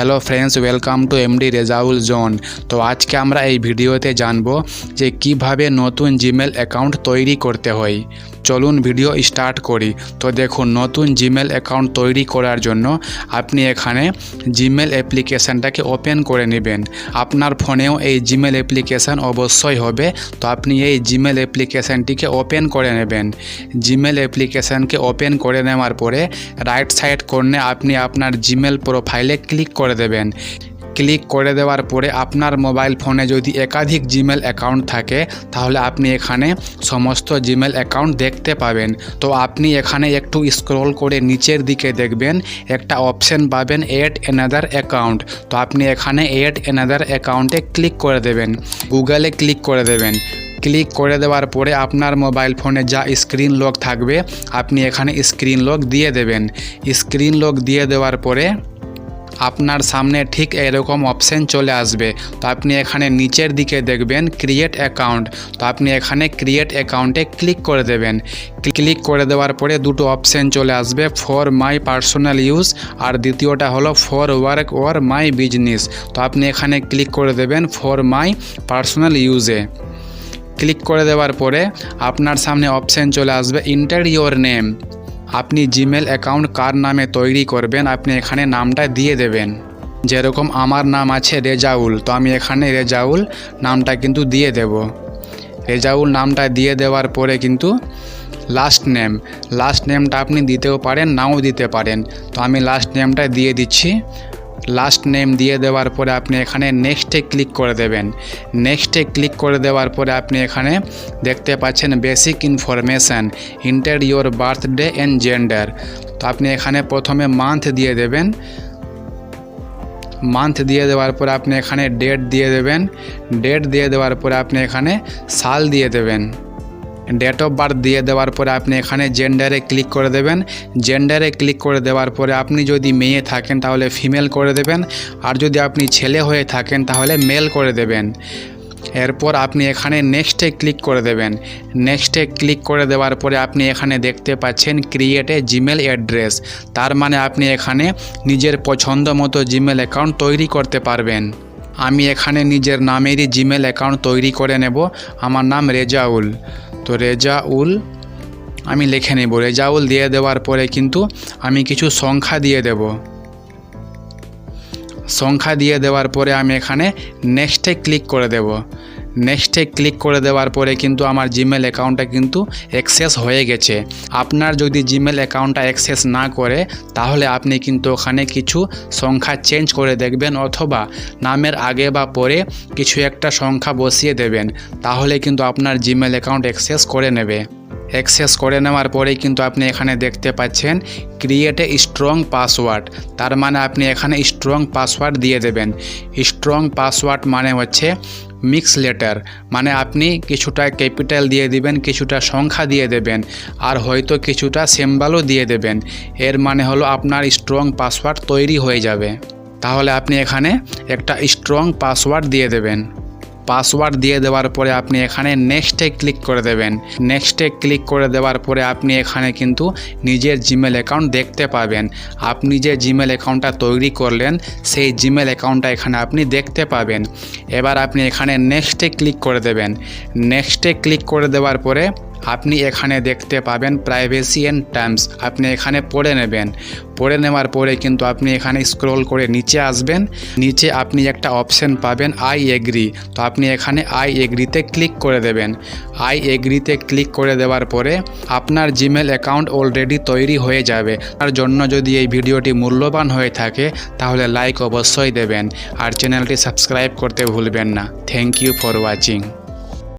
Hello friends welcome to MD Rezaul zone তো আজকে আমরা এই ভিডিওতে জানব যে কীভাবে নতুন জিমেল অ্যাকাউন্ট তৈরি করতে হয়। চলুন ভিডিও স্টার্ট করি। তো দেখুন, নতুন জিমেল অ্যাকাউন্ট তৈরি করার জন্য আপনি এখানে জিমেল অ্যাপ্লিকেশানটাকে ওপেন করে নেবেন। আপনার ফোনেও এই জিমেল অ্যাপ্লিকেশান অবশ্যই হবে। তো আপনি এই জিমেল অ্যাপ্লিকেশানটিকে ওপেন করে নেবেন। জিমেল অ্যাপ্লিকেশানকে ওপেন করে নেওয়ার পরে রাইট সাইড কর্নে আপনি আপনার জিমেল প্রোফাইলে ক্লিক করে দেবেন। ক্লিক করে দেওয়ার পরে আপনার মোবাইল ফোনে যদি একাধিক জিমেল অ্যাকাউন্ট থাকে, তাহলে আপনি এখানে সমস্ত জিমেল অ্যাকাউন্ট দেখতে পাবেন। তো আপনি এখানে একটু স্ক্রল করে নিচের দিকে দেখবেন, একটা অপশন পাবেন এড অ্যানাদার অ্যাকাউন্ট তো আপনি এখানে এড অ্যানাদার অ্যাকাউন্টে ক্লিক করে দেবেন। গুগলে ক্লিক করে দেবেন। ক্লিক করে দেওয়ার পরে আপনার মোবাইল ফোনে যা স্ক্রিন লক থাকবে, আপনি এখানে স্ক্রিন লক দিয়ে দেবেন। স্ক্রিন লক দিয়ে দেওয়ার পরে আপনার সামনে ঠিক এরকম অপশান চলে আসবে। তো আপনি এখানে নিচের দিকে দেখবেন ক্রিয়েট অ্যাকাউন্ট তো আপনি এখানে ক্রিয়েট অ্যাকাউন্টে ক্লিক করে দেবেন। ক্লিক করে দেওয়ার পরে দুটো অপশান চলে আসবে ফর মাই পার্সোনাল ইউজ আর দ্বিতীয়টা হলো for work or my business তো আপনি এখানে ক্লিক করে দেবেন ফর মাই পার্সোনাল ইউজে ক্লিক করে দেওয়ার পরে আপনার সামনে অপশন চলে আসবে ইন্টার ইয়োর নেম আপনি জিমেল অ্যাকাউন্ট কার নামে তৈরি করবেন আপনি এখানে নামটা দিয়ে দেবেন। যেরকম আমার নাম আছে রেজাউল, তো আমি এখানে রেজাউল নামটা কিন্তু দিয়ে দেব। রেজাউল নামটা দিয়ে দেওয়ার পরে কিন্তু লাস্ট নেম লাস্ট নেমটা আপনি দিতেও পারেন, নাও দিতে পারেন। তো আমি লাস্ট নেমটা দিয়ে দিচ্ছি। লাস্ট নেম দিয়ে দেওয়ার পরে আপনি এখানে নেক্সটে ক্লিক করে দেবেন। নেক্সটে ক্লিক করে দেওয়ার পরে আপনি এখানে দেখতে পাচ্ছেন basic information enter your birthday and gender তো আপনি এখানে প্রথমে মান্থ দিয়ে দেবেন। মান্থ দিয়ে দেওয়ার পরে আপনি এখানে ডেট দিয়ে দেবেন। ডেট দিয়ে দেওয়ার পরে আপনি এখানে সাল দিয়ে দেবেন। ডেট অফ বার্থ দিয়ে দেওয়ার পরে আপনি এখানে জেন্ডারে ক্লিক করে দেবেন। জেন্ডারে ক্লিক করে দেওয়ার পরে আপনি যদি মেয়ে থাকেন তাহলে ফিমেল করে দেবেন। আর যদি আপনি ছেলে হয়ে থাকেন তাহলে মেল করে দেবেন। এরপর আপনি এখানে নেক্সটে ক্লিক করে দেবেন। নেক্সটে ক্লিক করে দেওয়ার পরে আপনি এখানে দেখতে পাচ্ছেন ক্রিয়েট জিমেল অ্যাড্রেস তার মানে আপনি এখানে নিজের পছন্দ মতো জিমেল অ্যাকাউন্ট তৈরি করতে পারবেন। আমি এখানে নিজের নামেরই জিমেল অ্যাকাউন্ট তৈরি করে নেব। আমার নাম রেজাউল। তো রেজাউল, আমি লিখে নেব। রেজাউল দিয়ে দেওয়ার পরে কিন্তু আমি কিছু সংখ্যা দিয়ে দেব। সংখ্যা দিয়ে দেওয়ার পরে আমি এখানে নেক্সটে ক্লিক করে দেব। নেক্সটে ক্লিক করে দেওয়ার পরে কিন্তু আমার জিমেল অ্যাকাউন্টটা কিন্তু অ্যাক্সেস হয়ে গেছে। আপনার যদি জিমেল অ্যাকাউন্টটা অ্যাক্সেস না করে, তাহলে আপনি কিন্তু ওখানে কিছু সংখ্যা চেঞ্জ করে দেখবেন অথবা নামের আগে বা পরে কিছু একটা সংখ্যা বসিয়ে দেবেন। তাহলে কিন্তু আপনার জিমেল অ্যাকাউন্ট অ্যাক্সেস করে নেবে। অ্যাক্সেস করে নেওয়ার পরেই কিন্তু আপনি এখানে দেখতে পাচ্ছেন ক্রিয়েট এ স্ট্রং পাসওয়ার্ড তার মানে আপনি এখানে স্ট্রং পাসওয়ার্ড দিয়ে দেবেন। স্ট্রং পাসওয়ার্ড মানে হচ্ছে মিক্স লেটার মানে আপনি কিছুটা ক্যাপিটাল দিয়ে দিবেন, কিছুটা সংখ্যা দিয়ে দেবেন, আর হয়তো কিছুটা সিম্বলও দিয়ে দেবেন। এর মানে হলো আপনার স্ট্রং পাসওয়ার্ড তৈরি হয়ে যাবে। তাহলে আপনি এখানে একটা স্ট্রং পাসওয়ার্ড দিয়ে দেবেন। পাসওয়ার্ড দিয়ে দেওয়ার পরে আপনি এখানে নেক্সটে ক্লিক করে দেবেন। নেক্সটে ক্লিক করে দেওয়ার পরে আপনি এখানে কিন্তু নিজের জিমেল অ্যাকাউন্ট দেখতে পাবেন। আপনি যে জিমেল অ্যাকাউন্টটা তৈরি করলেন, সেই জিমেল অ্যাকাউন্টটা এখানে আপনি দেখতে পাবেন। এবার আপনি এখানে নেক্সটে ক্লিক করে দেবেন। নেক্সটে ক্লিক করে দেওয়ার পরে আপনি এখানে দেখতে পাবেন প্রাইভেসি অ্যান্ড টার্মস আপনি এখানে পড়ে নেবেন। পড়ে নেওয়ার পরে কিন্তু আপনি এখানে স্ক্রল করে নিচে আসবেন। নিচে আপনি একটা অপশন পাবেন আই এগ্রি তো আপনি এখানে আই এগ্রিতে ক্লিক করে দেবেন। আই এগ্রিতে ক্লিক করে দেওয়ার পরে আপনার জিমেল অ্যাকাউন্ট অলরেডি তৈরি হয়ে যাবে। তার জন্য যদি এই ভিডিওটি মূল্যবান হয়ে থাকে, তাহলে লাইক অবশ্যই দেবেন। আর চ্যানেলটি সাবস্ক্রাইব করতে ভুলবেন না। Thank you for watching